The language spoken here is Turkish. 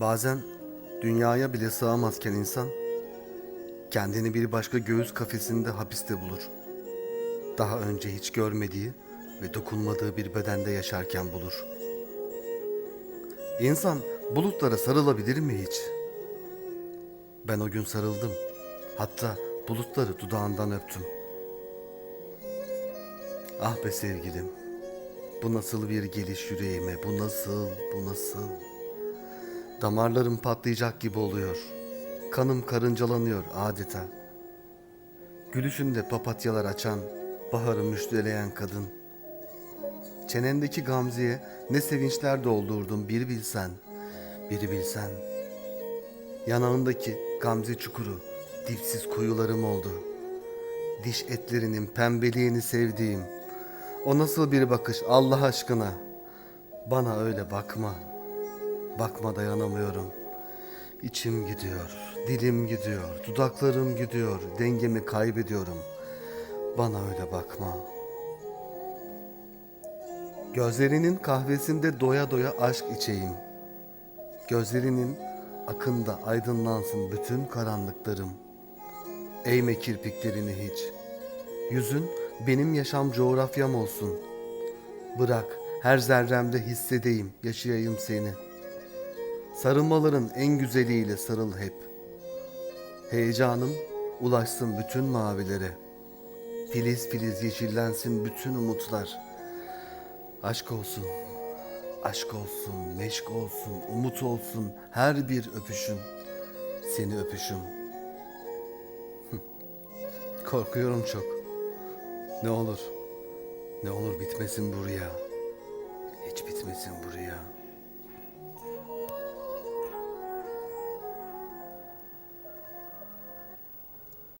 Bazen dünyaya bile sığamazken insan kendini bir başka göğüs kafesinde hapiste bulur. Daha önce hiç görmediği ve dokunmadığı bir bedende yaşarken bulur. İnsan bulutlara sarılabilir mi hiç? Ben o gün sarıldım. Hatta bulutları dudağından öptüm. Ah be sevgilim. Bu nasıl bir geliş yüreğime? Bu nasıl? Bu nasıl? Damarlarım patlayacak gibi oluyor. Kanım karıncalanıyor adeta. Gülüşünde papatyalar açan, baharı müjdeleyen kadın. Çenendeki gamzeye ne sevinçler doldurdum bir bilsen, bir bilsen. Yanağındaki gamze çukuru dipsiz kuyularım oldu. Diş etlerinin pembeliğini sevdiğim. O nasıl bir bakış Allah aşkına? Bana öyle bakma. Bakma dayanamıyorum. İçim gidiyor, dilim gidiyor, dudaklarım gidiyor, dengemi kaybediyorum. Bana öyle bakma. Gözlerinin kahvesinde doya doya aşk içeyim. Gözlerinin akında aydınlansın bütün karanlıklarım. Eğme kirpiklerini hiç. Yüzün benim yaşam coğrafyam olsun. Bırak her zerremde hissedeyim, yaşayayım seni. Sarılmaların en güzeliyle sarıl hep. Heyecanım ulaşsın bütün mavilere. Filiz filiz yeşillensin bütün umutlar. Aşk olsun, aşk olsun, meşk olsun, umut olsun her bir öpüşüm. Seni öpüşüm. Korkuyorum çok. Ne olur, ne olur bitmesin bu rüya. Hiç bitmesin bu rüya.